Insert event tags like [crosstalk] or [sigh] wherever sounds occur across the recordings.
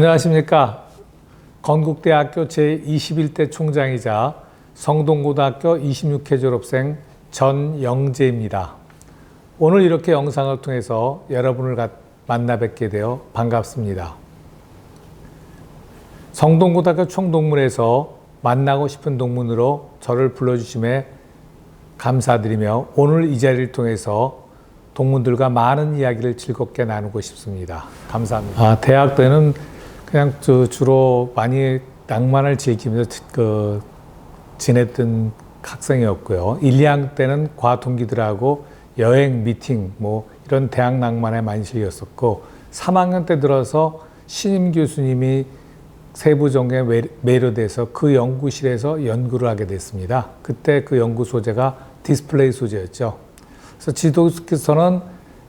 안녕하십니까. 건국대학교 제21대 총장이자 성동고등학교 26회 졸업생 전영재입니다. 오늘 이렇게 영상을 통해서 여러분을 가- 만나 뵙게 되어 반갑습니다. 성동고등학교 총동문에서 만나고 싶은 동문으로 저를 불러주심에 감사드리며 오늘 이 자리를 통해서 동문들과 많은 이야기를 즐겁게 나누고 싶습니다. 감사합니다. 아, 대학 때는 그냥 저 주로 많이 낭만을 즐기면서 지- 그 지냈던 학생이었고요. 1, 2학년 때는 과 동기들하고 여행, 미팅, 뭐 이런 대학 낭만에 많이 즐겼었고 3학년 때 들어서 신임 교수님이 세부 전공에 매- 매료돼서 그 연구실에서 연구를 하게 됐습니다. 그때 그 연구 소재가 디스플레이 소재였죠. 그래서 지도교수께서는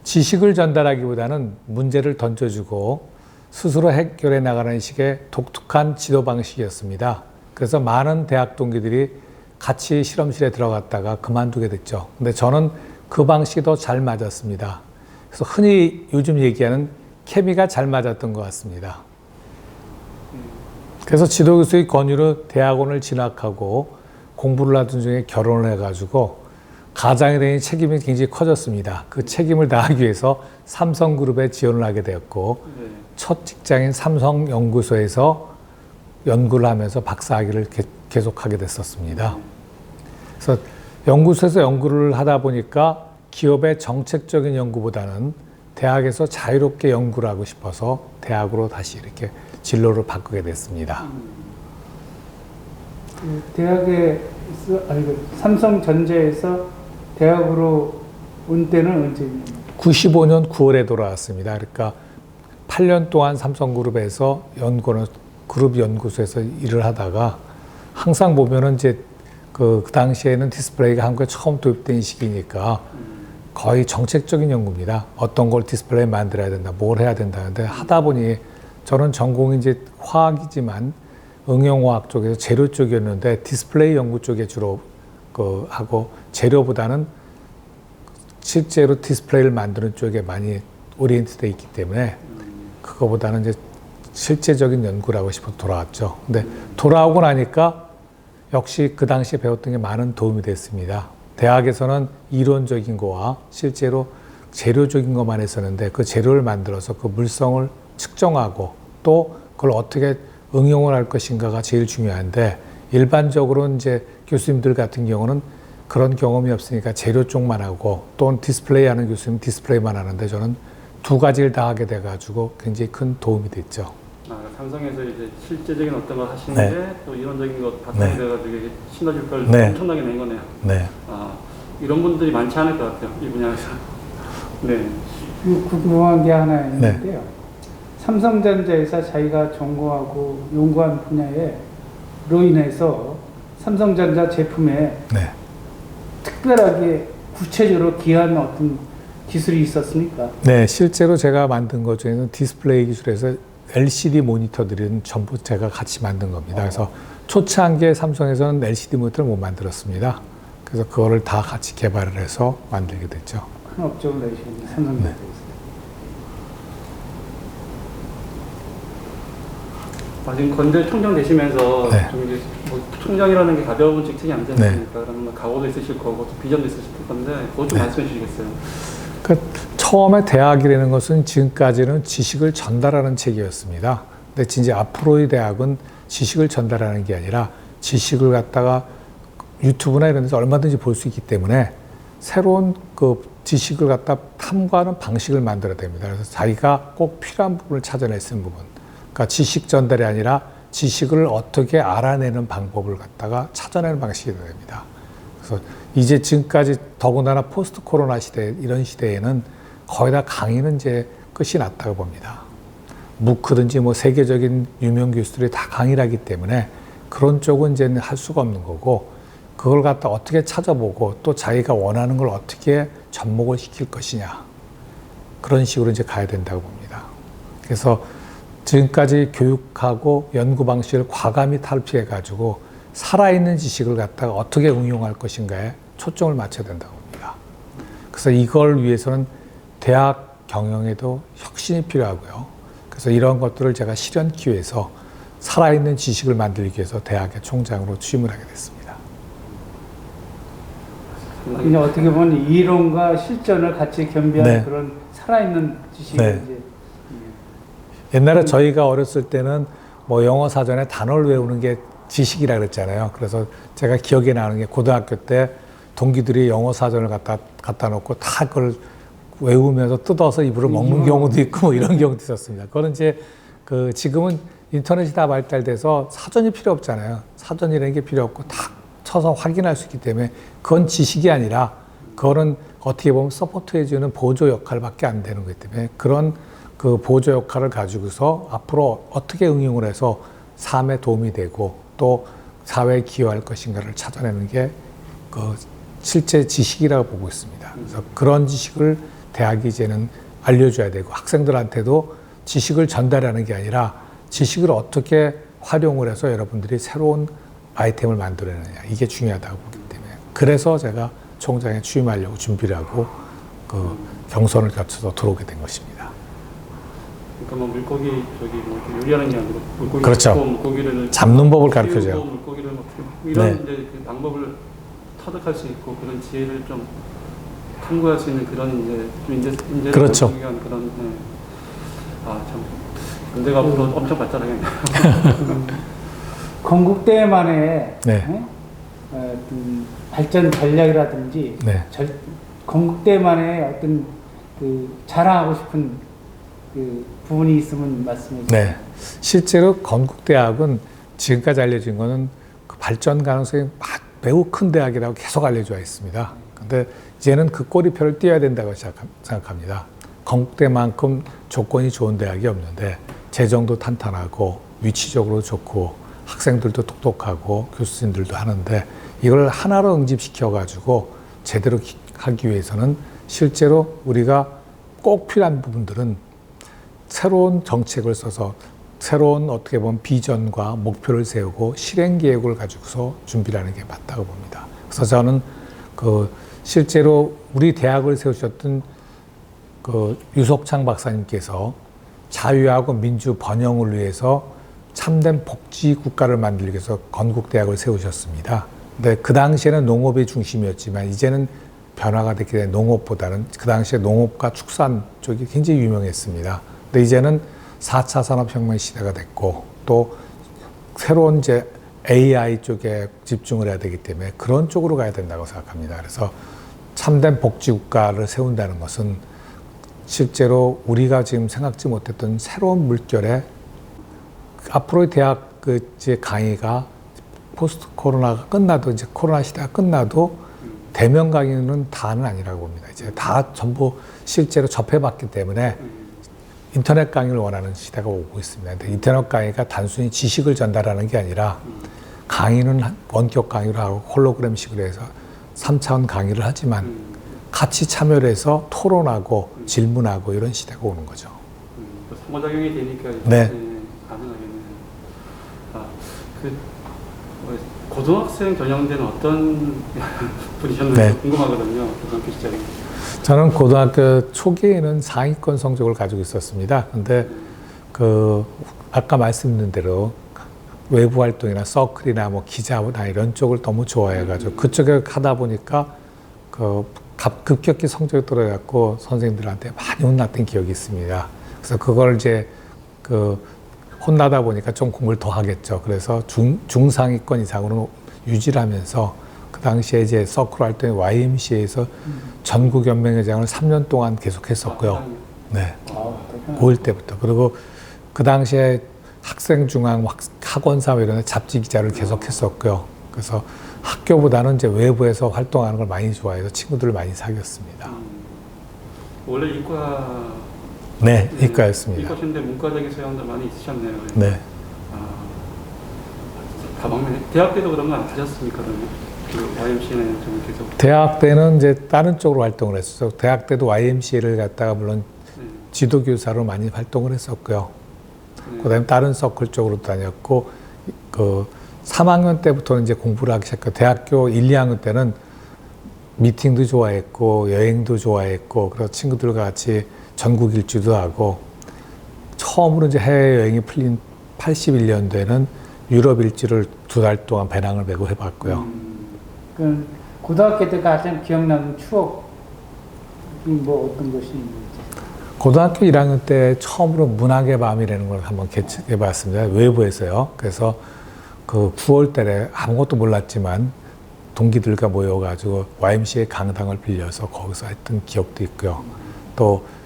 지식을 전달하기보다는 문제를 던져주고 스스로 해결해 나가는 식의 독특한 지도 방식이었습니다. 그래서 많은 대학 동기들이 같이 실험실에 들어갔다가 그만두게 됐죠. 근데 저는 그 방식이 더 잘 맞았습니다. 그래서 흔히 요즘 얘기하는 케미가 잘 맞았던 것 같습니다. 그래서 지도교수의 권유로 대학원을 진학하고 공부를 하던 중에 결혼을 해가지고 가장에 대한 책임이 굉장히 커졌습니다. 그 책임을 다하기 위해서 삼성그룹에 지원을 하게 되었고 네. 첫 직장인 삼성연구소에서 연구를 하면서 박사학위를 개- 계속하게 됐었습니다. 그래서 연구소에서 연구를 하다 보니까 기업의 정책적인 연구보다는 대학에서 자유롭게 연구를 하고 싶어서 대학으로 다시 이렇게 진로를 바꾸게 됐습니다. 그 대학에 아니 그 삼성전자에서 대학으로 온 때는 언제입니까? 95년 9월에 돌아왔습니다. 그러니까 8년 동안 삼성그룹에서 연구는 그룹 연구소에서 일을 하다가 항상 보면은 이제 그, 그 당시에는 디스플레이가 한국에 처음 도입된 시기니까 거의 정책적인 연구입니다. 어떤 걸 디스플레이 만들어야 된다, 뭘 해야 된다. 근데 하다 보니 저는 전공이 이제 화학이지만 응용화학 쪽에서 재료 쪽이었는데 디스플레이 연구 쪽에 주로 그 하고 재료보다는 실제로 디스플레이를 만드는 쪽에 많이 오리엔트돼 있기 때문에 그거보다는 이제 실제적인 연구를 하고 싶어서 돌아왔죠. 근데 돌아오고 나니까 역시 그 당시에 배웠던 게 많은 도움이 됐습니다. 대학에서는 이론적인 거와 실제로 재료적인 것만 했었는데 그 재료를 만들어서 그 물성을 측정하고 또 그걸 어떻게 응용을 할 것인가가 제일 중요한데 일반적으로 이제 교수님들 같은 경우는 그런 경험이 없으니까 재료 쪽만 하고 또는 디스플레이 하는 교수님 디스플레이만 하는데 저는 두 가지를 다 하게 돼가지고 굉장히 큰 도움이 됐죠. 아, 삼성에서 이제 실제적인 어떤 걸 하시는데 또 이론적인 것 바탕이 네. 돼가지고 시너지를 걸 네. 엄청나게 낸 거네요. 네. 아, 이런 분들이 많지 않을 것 같아요. 이 분야에서. [laughs] 네. 그 궁금한 게 하나 있는데요. 삼성전자에서 자기가 전공하고 연구한 분야에 로 인해서 삼성전자 제품에 네. 특별하게 구체적으로 기여한 어떤 기술이 있었습니까? 네, 실제로 제가 만든 것 중에는 디스플레이 기술에서 LCD 모니터들은 전부 제가 같이 만든 겁니다. 그래서 초창기에 삼성에서는 LCD 모니터를 못 만들었습니다. 그래서 그거를 다 같이 개발을 해서 만들게 됐죠. 큰 업적을 내셨는데 삼성전자에서. 아, 지금 건대 총장 되시면서 네. 좀 이제 뭐 총장이라는 게 가벼운 직책이 아니지 네. 않습니까? 그러면 각오도 있으실 거고 또 비전도 있으실 건데 그것 좀 네. 말씀해 주시겠어요? 그 처음에 대학이라는 것은 지금까지는 지식을 전달하는 책이었습니다. 근데 진짜 앞으로의 대학은 지식을 전달하는 게 아니라 지식을 갖다가 유튜브나 이런 데서 얼마든지 볼 수 있기 때문에 새로운 그 지식을 갖다 탐구하는 방식을 만들어야 됩니다. 그래서 자기가 꼭 필요한 부분을 찾아낼 수 있는 부분. 그러니까 지식 전달이 아니라 지식을 어떻게 알아내는 방법을 갖다가 찾아내는 방식이 됩니다. 그래서 이제 지금까지 더군다나 포스트 코로나 시대 이런 시대에는 거의 다 강의는 이제 끝이 났다고 봅니다. 무크든지 뭐 세계적인 유명 교수들이 다 강의를 하기 때문에 그런 쪽은 이제 할 수가 없는 거고 그걸 갖다 어떻게 찾아보고 또 자기가 원하는 걸 어떻게 접목을 시킬 것이냐 그런 식으로 이제 가야 된다고 봅니다. 그래서 지금까지 교육하고 연구 방식을 과감히 탈피해 가지고 살아있는 지식을 갖다가 어떻게 응용할 것인가에 초점을 맞춰야 된다고 봅니다. 그래서 이걸 위해서는 대학 경영에도 혁신이 필요하고요. 그래서 이런 것들을 제가 실현기 위해서 살아있는 지식을 만들기 위해서 대학의 총장으로 취임을 하게 됐습니다. 이제 어떻게 보면 이론과 실전을 같이 겸비하는 네. 그런 살아있는 지식을 네. 이제 옛날에 저희가 어렸을 때는 뭐 영어 사전에 단어를 외우는 게 지식이라 그랬잖아요. 그래서 제가 기억에 나는 게 고등학교 때 동기들이 영어 사전을 갖다 갖다 놓고 다 그걸 외우면서 뜯어서 입으로 먹는 경우도 있고 뭐 이런 경우도 있었습니다. 그거는 이제 그 지금은 인터넷이 다 발달돼서 사전이 필요 없잖아요. 사전이라는 게 필요 없고 다 쳐서 확인할 수 있기 때문에 그건 지식이 아니라 그거는 어떻게 보면 서포트해주는 보조 역할밖에 안 되는 거기 때문에 그런 그 보조 역할을 가지고서 앞으로 어떻게 응용을 해서 삶에 도움이 되고 또 사회에 기여할 것인가를 찾아내는 게 그 실제 지식이라고 보고 있습니다. 그래서 그런 지식을 대학이 이제는 알려줘야 되고 학생들한테도 지식을 전달하는 게 아니라 지식을 어떻게 활용을 해서 여러분들이 새로운 아이템을 만들어내느냐 이게 중요하다고 보기 때문에 그래서 제가 총장에 취임하려고 준비를 하고 그 경선을 거쳐서 들어오게 된 것입니다. 그러니까 뭐 물고기 저기 뭐 이렇게 요리하는 게 아니고 물고기 그렇죠. 잡고 물고기를 잡는 법을 키우고 가르쳐줘요. 물고기를 뭐 키우고 이런 네. 이제 그 방법을 터득할 수 있고 그런 지혜를 좀 탐구할 수 있는 그런 이제 좀 인재 인재 그렇죠. 위한 그런 네. 아참 군대가 앞으로 엄청 발전하겠네요. [laughs] 건국대만의 네. 어? 어, 어떤 발전 전략이라든지 네. 절, 건국대만의 어떤 그 자랑하고 싶은 그 부분이 있으면 말씀해 주세요. 네. 실제로 건국대학은 지금까지 알려진 거는 그 발전 가능성이 마- 매우 큰 대학이라고 계속 알려져 있습니다. 근데 이제는 그 꼬리표를 띄어야 된다고 생각합- 생각합니다. 건국대만큼 조건이 좋은 대학이 없는데 재정도 탄탄하고 위치적으로 좋고 학생들도 똑똑하고 교수님들도 하는데 이걸 하나로 응집시켜 가지고 제대로 기- 하기 위해서는 실제로 우리가 꼭 필요한 부분들은 새로운 정책을 써서 새로운 어떻게 보면 비전과 목표를 세우고 실행 계획을 가지고서 준비를 하는 게 맞다고 봅니다. 그래서 저는 그 실제로 우리 대학을 세우셨던 그 유석창 박사님께서 자유하고 민주 번영을 위해서 참된 복지 국가를 만들기 위해서 건국대학을 세우셨습니다. 근데 그 당시에는 농업이 중심이었지만 이제는 변화가 됐기 때문에 농업보다는 그 당시에 농업과 축산 쪽이 굉장히 유명했습니다. 근데 이제는 4차 산업혁명 시대가 됐고 또 새로운 이제 AI 쪽에 집중을 해야 되기 때문에 그런 쪽으로 가야 된다고 생각합니다. 그래서 참된 복지 국가를 세운다는 것은 실제로 우리가 지금 생각지 못했던 새로운 물결에 앞으로의 대학 그 강의가 포스트 코로나가 끝나도 이제 코로나 시대가 끝나도 대면 강의는 다는 아니라고 봅니다. 이제 다 전부 실제로 접해봤기 때문에 인터넷 강의를 원하는 시대가 오고 있습니다. 인터넷 강의가 단순히 지식을 전달하는 게 아니라 강의는 한- 원격 강의로 하고 홀로그램식으로 해서 3차원 강의를 하지만 같이 참여를 해서 토론하고 질문하고 이런 시대가 오는 거죠. 음, 또 상호작용이 되니까 네. 예, 가능하겠네요. 아, 그 어, 고등학생 전형대는 어떤 [laughs] 분이셨는지 네. 궁금하거든요. 고등학교 시절에. 저는 고등학교 초기에는 상위권 성적을 가지고 있었습니다. 근데 그 아까 말씀드린 대로 외부 활동이나 서클이나 뭐 기자나 이런 쪽을 너무 좋아해가지고 그쪽에 가다 보니까 그 갑- 급격히 성적이 떨어져갖고 선생님들한테 많이 혼났던 기억이 있습니다. 그래서 그걸 이제 그 혼나다 보니까 좀 공부를 더 하겠죠. 그래서 중, 중상위권 이상으로 유지를 하면서 그 당시에 이제 서클 활동의 YMCA에서 전국연맹회장을 3년 동안 계속 했었고요. 아, 네. 아, 그렇구나. 고1 때부터. 그리고 그 당시에 학생중앙 학- 학원사회 이런 데 잡지 기자를 계속 했었고요. 그래서 학교보다는 이제 외부에서 활동하는 걸 많이 좋아해서 친구들을 많이 사귀었습니다. 음, 원래 이과 네, 예, 이과였습니다. 이과신데 문과적인 소양도 많이 있으셨네요. 네. 아, 다방면 대학 때도 그런 거 안 하셨습니까? 그러면 그좀 계속 대학 때는 이제 다른 쪽으로 활동을 했었죠. 대학 때도 YMCA를 갔다가 물론 네, 지도 교사로 많이 활동을 했었고요. 네. 그다음에 다른 서클 쪽으로 다녔고 그 3학년 때부터는 이제 공부를 하기 시작했고 대학교 1, 2학년 때는 미팅도 좋아했고 여행도 좋아했고 그래서 친구들과 같이 전국 일주도 하고 처음으로 이제 해외 여행이 풀린 81년도에는 유럽 일지를 두 달 동안 배낭을 메고 해봤고요. 그 고등학교 때 가장 기억나는 추억이 뭐 어떤 것이 있는지. 고등학교 1학년 때 처음으로 문학의 밤이라는 걸 한번 개최해봤습니다. 외부에서요. 그래서 그 9월 달에 아무것도 몰랐지만 동기들과 모여가지고 YMCA 강당을 빌려서 거기서 했던 기억도 있고요. 또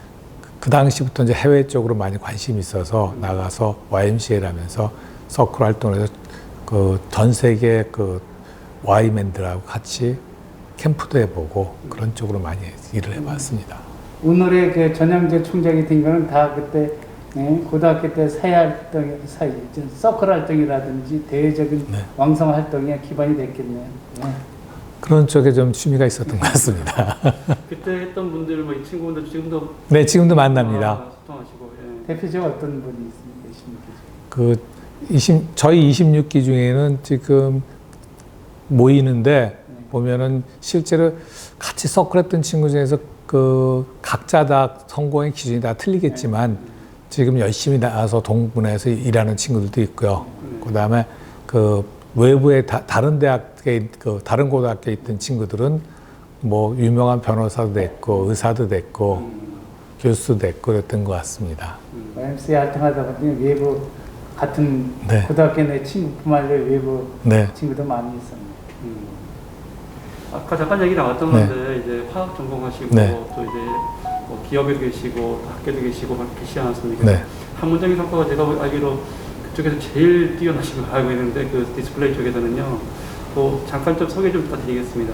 그 당시부터 이제 해외 쪽으로 많이 관심이 있어서 나가서 YMCA라면서 서클 활동을 해서 그 전 세계 그 Y맨들하고 같이 캠프도 해보고 그런 쪽으로 많이 일을 해봤습니다. 오늘의 그 전영재 총장이 된 거는 다 그때 예, 고등학교 때 사회 활동, 사회 서클 활동이라든지 대외적인 네. 왕성 활동에 기반이 됐겠네요. 예. 그런 쪽에 좀 취미가 있었던 것 같습니다. [laughs] 그때 했던 분들 뭐이 친구분들 지금도 네, 지금도 만납니다. 아, 소통하시고 예. 대표적으로 어떤 분이 있- 계십니까? 그 20, 저희 26기 중에는 지금 모이는데 보면은 실제로 같이 서클했던 친구 중에서 그 각자 다 성공의 기준이 다 틀리겠지만 지금 열심히 나와서 동문회에서 일하는 친구들도 있고요. 그 다음에 그 외부에 다, 다른 대학에 있- 그 다른 고등학교에 있던 친구들은 뭐 유명한 변호사도 됐고 의사도 됐고 교수도 됐고 그랬던 것 같습니다. YMCA 활동하다 보니 외부 같은 네. 고등학교 내 친구뿐만 아니라 외부 네. 친구도 많이 있었네요. 음. 아까 잠깐 얘기 나왔던 네. 건데 이제 화학 전공하시고 네. 또 이제 뭐 기업에도 계시고 또 학교도 계시고 막 계시지 않았습니까? 네. 학문적인 성과가 제가 알기로 그쪽에서 제일 뛰어나신 걸 알고 있는데 그 디스플레이 쪽에서는요. 또 잠깐 좀 소개 좀 부탁드리겠습니다.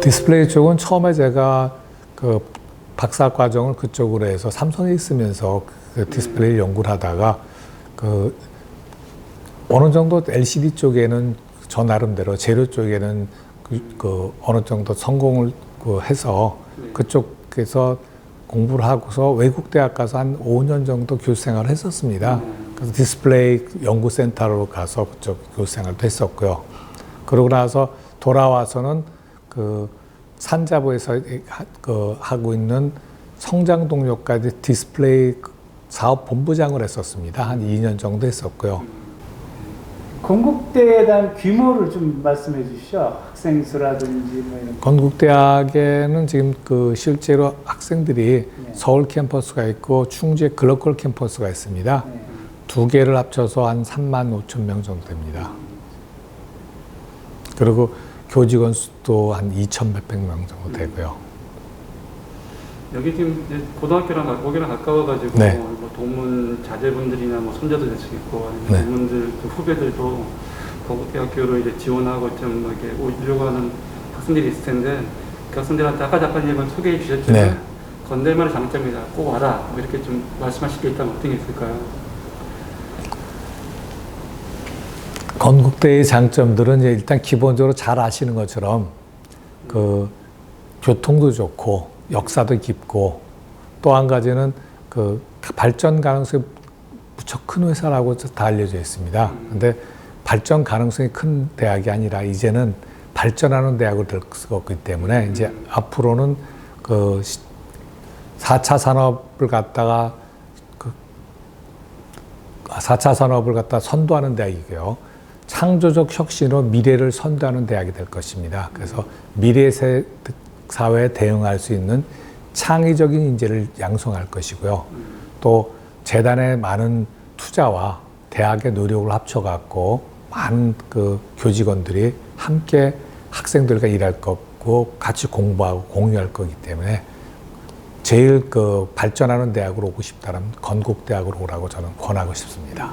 디스플레이 쪽은 처음에 제가 그 박사 과정을 그쪽으로 해서 삼성에 있으면서 그 디스플레이 연구를 하다가 그 어느 정도 LCD 쪽에는 저 나름대로 재료 쪽에는 그, 그 어느 정도 성공을 그 해서 네. 그쪽에서 공부를 하고서 외국 대학 가서 한 5년 정도 교수 생활을 했었습니다. 음. 그래서 디스플레이 연구센터로 가서 그쪽 교수 생활도 했었고요. 그러고 나서 돌아와서는 그 산자부에서 하- 그 하고 있는 성장 동력까지 디스플레이 사업 본부장을 했었습니다. 한 2년 정도 했었고요. 건국대에 대한 규모를 좀 말씀해 주시죠. 학생 수라든지 뭐 이런. 건국대학에는 지금 그 실제로 학생들이 네. 서울 캠퍼스가 있고 충주에 글로컬 캠퍼스가 있습니다. 네. 두 개를 합쳐서 한 3만 5천 명 정도 됩니다. 그리고 교직원 수도 한 2천 몇백 명 정도 되고요. 여기 지금 이제 고등학교랑 가- 거기랑 가까워가지고 네. 뭐 동문 자제분들이나 뭐 손자도 될수 있고 아니면 네. 동문들 그 후배들도 건국대학교로 이제 지원하고 좀 이렇게 오려고 하는 학생들이 있을 텐데 그 학생들한테 아까 작가님은 소개해 주셨지만 네. 건대만의 장점이다 꼭 와라 뭐 이렇게 좀 말씀하실 게 있다면 어떤 게 있을까요? 건국대의 장점들은 이제 일단 기본적으로 잘 아시는 것처럼 그 교통도 좋고 역사도 깊고 또 한 가지는 그 발전 가능성이 무척 큰 회사라고 다 알려져 있습니다. 근데 발전 가능성이 큰 대학이 아니라 이제는 발전하는 대학으로 될 수가 없기 때문에 이제 앞으로는 그 시- 4차 산업을 갖다가 그 4차 산업을 갖다 선도하는 대학이고요. 창조적 혁신으로 미래를 선도하는 대학이 될 것입니다. 그래서 미래 세- 사회에 대응할 수 있는 창의적인 인재를 양성할 것이고요. 또 재단의 많은 투자와 대학의 노력을 합쳐갖고 많은 그 교직원들이 함께 학생들과 일할 거고 같이 공부하고 공유할 거기 때문에 제일 그 발전하는 대학으로 오고 싶다면 건국대학으로 오라고 저는 권하고 싶습니다.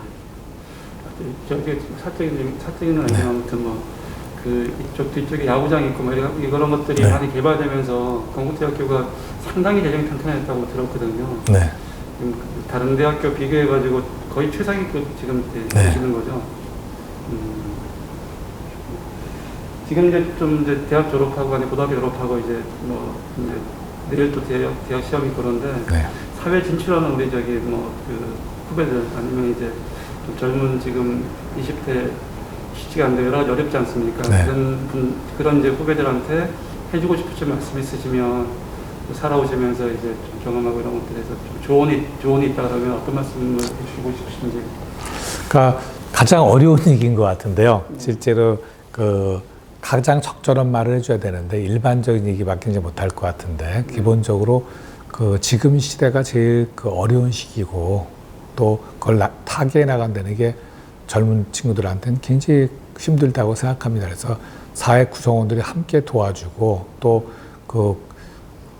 저기 사적인 사적인은 아니지만 아무튼 뭐 그 이쪽 뒤쪽에 야구장 있고 뭐 이런 이런 것들이 네. 많이 개발되면서 건국대학교가 상당히 재정이 탄탄했다고 들었거든요. 네. 다른 대학교 비교해가지고 거의 최상위급 지금 이제 네. 되시는 거죠. 음. 지금 이제 좀 이제 대학 졸업하고 아니 고등학교 졸업하고 이제 뭐 이제 내일 또 대학 대학 시험이 그런데 네. 사회 진출하는 우리 저기 뭐 그 후배들 아니면 이제 좀 젊은 지금 20대 쉽지가 않은데 여러 가지 어렵지 않습니까? 네. 그런 분 그런 이제 후배들한테 해주고 싶으신 말씀 있으시면 살아오시면서 이제 좀 경험하고 이런 것들에서 좀 조언이 조언이 있다 그러면 어떤 말씀을 해주시고 싶으신지. 그러니까 가장 어려운 [laughs] 얘기인 것 같은데요. 실제로 그 가장 적절한 말을 해줘야 되는데 일반적인 얘기밖에 이제 못할 것 같은데 기본적으로 그 지금 시대가 제일 그 어려운 시기고 또 그걸 나- 타개해 나간다는 게 젊은 친구들한테는 굉장히 힘들다고 생각합니다. 그래서 사회 구성원들이 함께 도와주고 또그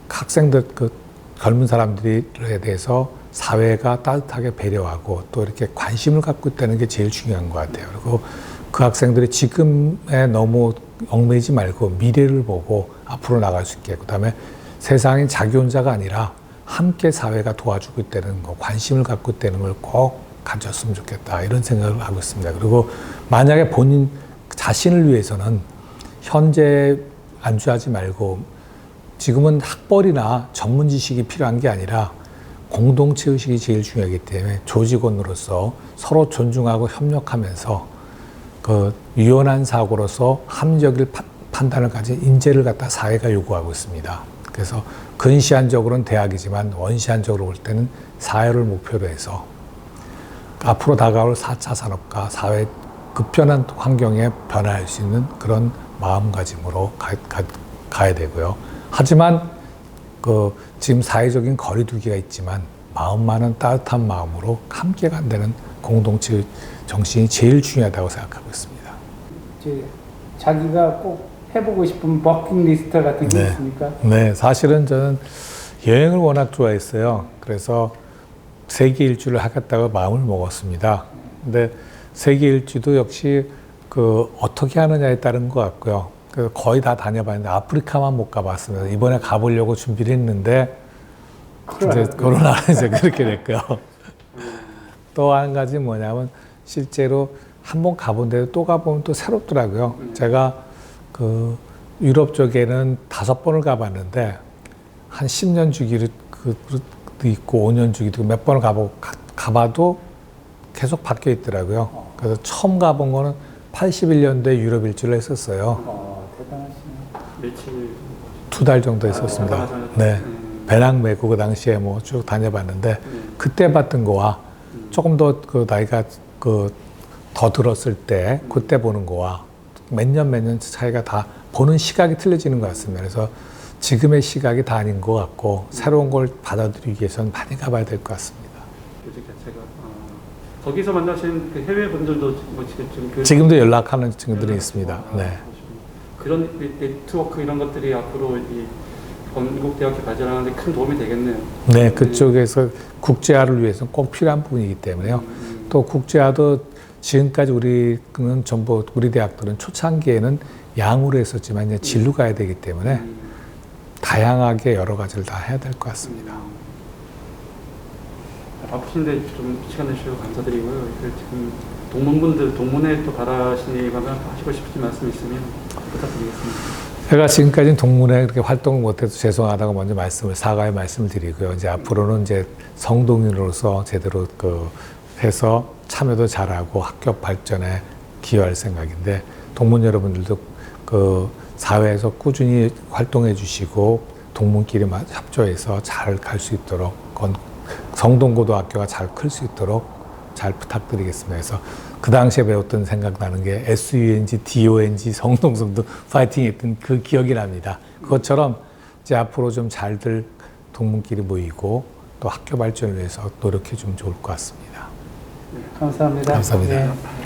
학생들 그 젊은 사람들에 대해서 사회가 따뜻하게 배려하고 또 이렇게 관심을 갖고 있다는 게 제일 중요한 것 같아요. 그리고 그 학생들이 지금에 너무 얽매이지 말고 미래를 보고 앞으로 나갈 수 있게 그 다음에 세상이 자기 혼자가 아니라 함께 사회가 도와주고 있다는 거 관심을 갖고 있다는 걸 꼭 가졌으면 좋겠다 이런 생각을 하고 있습니다. 그리고 만약에 본인 자신을 위해서는 현재 안주하지 말고 지금은 학벌이나 전문 지식이 필요한 게 아니라 공동체 의식이 제일 중요하기 때문에 조직원으로서 서로 존중하고 협력하면서 그 유연한 사고로서 합리적인 파- 판단을 가진 인재를 갖다 사회가 요구하고 있습니다. 그래서 근시안적으로는 대학이지만 원시안적으로 볼 때는 사회를 목표로 해서 앞으로 다가올 4차 산업과 사회 급변한 환경에 변화할 수 있는 그런 마음가짐으로 가, 가, 가야 되고요. 하지만 그 지금 사회적인 거리두기가 있지만 마음만은 따뜻한 마음으로 함께 간다는 공동체 정신이 제일 중요하다고 생각하고 있습니다. 이제 자기가 꼭 해보고 싶은 버킷리스트 같은 게 네. 있습니까? 네, 사실은 저는 여행을 워낙 좋아했어요. 그래서 세계 일주를 하겠다고 마음을 먹었습니다. 근데 세계 일주도 역시 그 어떻게 하느냐에 따른 것 같고요. 그 거의 다 다녀봤는데 아프리카만 못 가봤습니다. 이번에 가보려고 준비를 했는데 이제 코로나로 이제 그렇게 됐고요. [laughs] 또 한 가지 뭐냐면 실제로 한 번 가본 데도 또 가보면 또 새롭더라고요. 제가 그 유럽 쪽에는 다섯 번을 가봤는데 한 10년 주기로 그도 있고 5년 주기도 있고 몇 번을 가보 가, 가봐도 계속 바뀌어 있더라고요. 그래서 처음 가본 거는 81년도에 유럽 일주를 했었어요. 며칠 두 달 정도 했었습니다. 아. 네. 음. 배낭 메고 그 당시에 뭐 쭉 다녀봤는데 음. 그때 봤던 거와 음. 조금 더 그 나이가 그 더 들었을 때 그때 보는 거와 몇 년 몇 년 차이가 다 보는 시각이 틀려지는 것 같습니다. 그래서 지금의 시각이 다 아닌 것 같고 새로운 걸 받아들이기 위해서는 많이 가봐야 될 것 같습니다. 교직 자체가 어, 거기서 만나신 그 해외 분들도 뭐 지금 좀 교육- 지금도 연락하는 친구들이 연락- 있습니다. 아, 네. 그런 이 네트워크 이런 것들이 앞으로 이 건국 대학교 발전하는데 큰 도움이 되겠네요. 네, 그쪽에서 국제화를 위해서는 꼭 필요한 부분이기 때문에요. 음, 또 국제화도 지금까지 우리는 전부 우리 대학들은 초창기에는 양으로 했었지만 이제 질로 가야 되기 때문에 음, 다양하게 여러 가지를 다 해야 될 것 같습니다. 음. 바쁘신데 좀 시간 내주셔서 감사드리고요. 그 지금 동문분들 동문회 또 바라시거나 하시고 싶으신 말씀 있으면 부탁드리겠습니다. 제가 지금까지는 동문회 그렇게 활동을 못해서 죄송하다고 먼저 말씀을 사과의 말씀을 드리고요. 이제 앞으로는 이제 성동인으로서 제대로 그 해서 참여도 잘하고 학교 발전에 기여할 생각인데 동문 여러분들도 그 사회에서 꾸준히 활동해 주시고 동문끼리 마- 협조해서 잘 갈 수 있도록 건 성동고등학교가 잘 클 수 있도록 잘 부탁드리겠습니다. 그래서 그 당시에 배웠던 생각나는 게 SUNG, DONG, 성동성도 파이팅 했던 그 기억이 납니다. 그것처럼 이제 앞으로 좀 잘들 동문끼리 모이고 또 학교 발전을 위해서 노력해 주면 좋을 것 같습니다. 감사합니다. 감사합니다. 네.